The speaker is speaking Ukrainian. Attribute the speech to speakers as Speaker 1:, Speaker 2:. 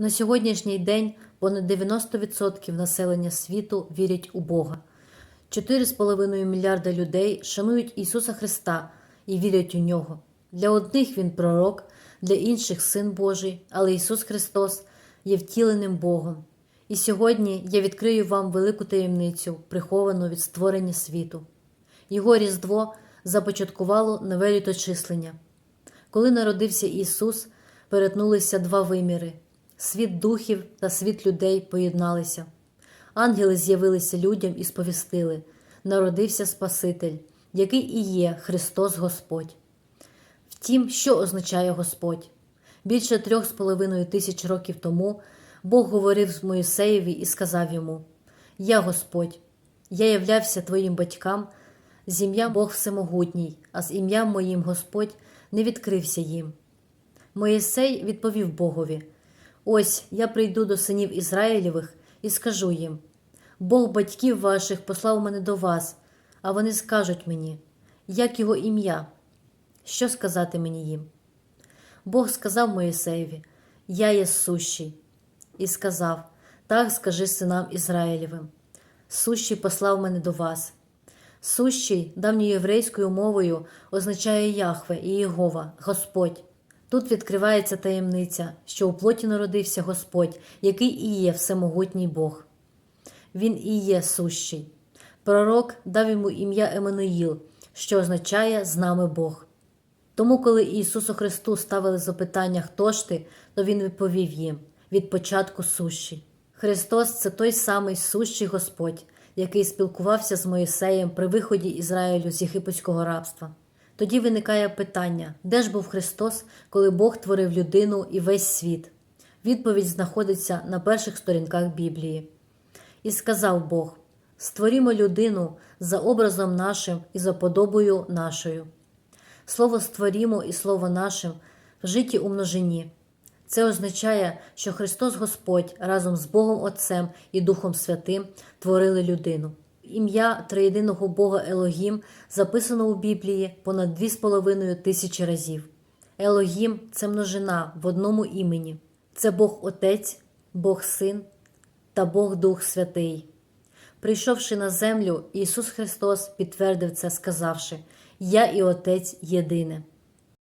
Speaker 1: На сьогоднішній день понад 90% населення світу вірять у Бога. 4,5 мільярда людей шанують Ісуса Христа і вірять у нього. Для одних він пророк, для інших син Божий, але Ісус Христос є втіленим Богом. І сьогодні я відкрию вам велику таємницю, приховану від створення світу. Його Різдво започаткувало нове літочислення. Коли народився Ісус, перетнулися два виміри світ духів та світ людей поєдналися. Ангели з'явилися людям і сповістили: народився Спаситель, який і є Христос Господь. Втім, що означає Господь? Більше трьох з половиною тисяч років тому Бог говорив з Моїсеєві і сказав йому: Я Господь, я являвся твоїм батькам, з ім'ям Бог Всемогутній, а з ім'ям моїм Господь не відкрився їм. Моїсей відповів Богові: Ось я прийду до синів Ізраїлєвих і скажу їм: Бог батьків ваших послав мене до вас, а вони скажуть мені, як його ім'я, що сказати мені їм? Бог сказав Моїсеєві: Я є сущий, і сказав: Так скажи синам Ізраїлєвим. Сущий послав мене до вас. Сущий давньоєврейською мовою означає Яхве і Єгова, Господь. Тут відкривається таємниця, що у плоті народився Господь, який і є всемогутній Бог. Він і є сущий. Пророк дав йому ім'я Еммануїл, що означає з нами Бог. Тому, коли Ісусу Христу ставили запитання, хто ж ти, то Він відповів їм від початку сущий. Христос це той самий сущий Господь, який спілкувався з Моїсеєм при виході Ізраїлю з єгипетського рабства. Тоді виникає питання, де ж був Христос, коли Бог творив людину і весь світ? Відповідь знаходиться на перших сторінках Біблії. І сказав Бог: Створімо людину за образом нашим і за подобою нашою. Слово створімо і слово нашим вжиті у множині. Це означає, що Христос Господь разом з Богом Отцем і Духом Святим творили людину. Ім'я триєдиного Бога Елогім записано у Біблії понад 2,5 тисячі разів. Елогім це множина в одному імені. Це Бог Отець, Бог Син та Бог Дух Святий. Прийшовши на землю, Ісус Христос підтвердив це, сказавши: Я і Отець єдине.